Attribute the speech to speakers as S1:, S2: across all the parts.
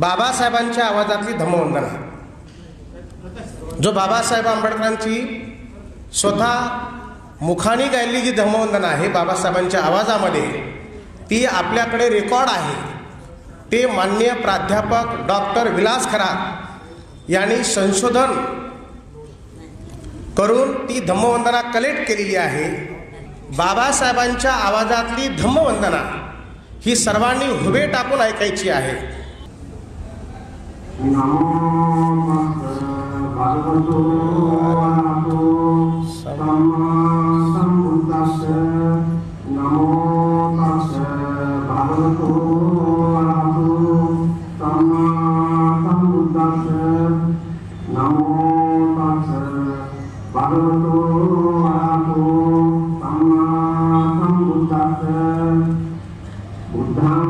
S1: बाबासाहेबांच्या आवाजातली धम्मवंदना जो बाबासाहेब आंबेडकरांची स्वतः मुखाने गायलेली जी धम्मवंदना आहे बाबासाहेबांच्या आवाजामध्ये ती आपल्याकडे रेकॉर्ड आहे. ते मान्य प्राध्यापक डॉक्टर विलास खरात यांनी संशोधन करून ती धम्मवंदना कलेक्ट केलेली आहे. बाबासाहेबांच्या आवाजातली धम्मवंदना ही सर्वांनी हुबे टाकून ऐकायची आहे.
S2: නමෝ භගවතු වරහතෝ සම්මා සම්බුද්දස්ස නමෝ තස්ස භගවතු වරහතෝ සම්මා සම්බුද්දස්ස නමෝ තස්ස භගවතු වරහතෝ සම්මා සම්බුද්දස්ස බුද්ධං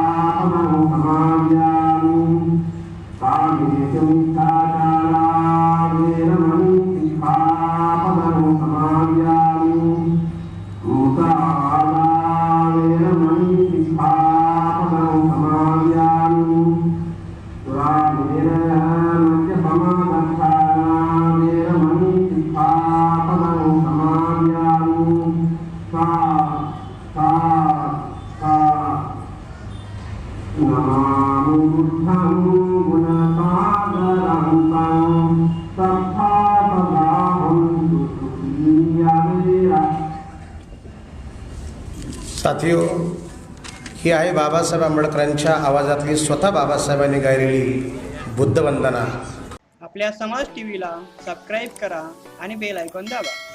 S1: साथियो ही आहे बाबासाहेब आंबेडकरांच्या आवाजातली स्वतः बाबासाहेबांनी गायलेली बुद्धवंदना.
S3: आपल्या समाज टीव्हीला सबस्क्राईब करा आणि बेल ऐकून दाबा.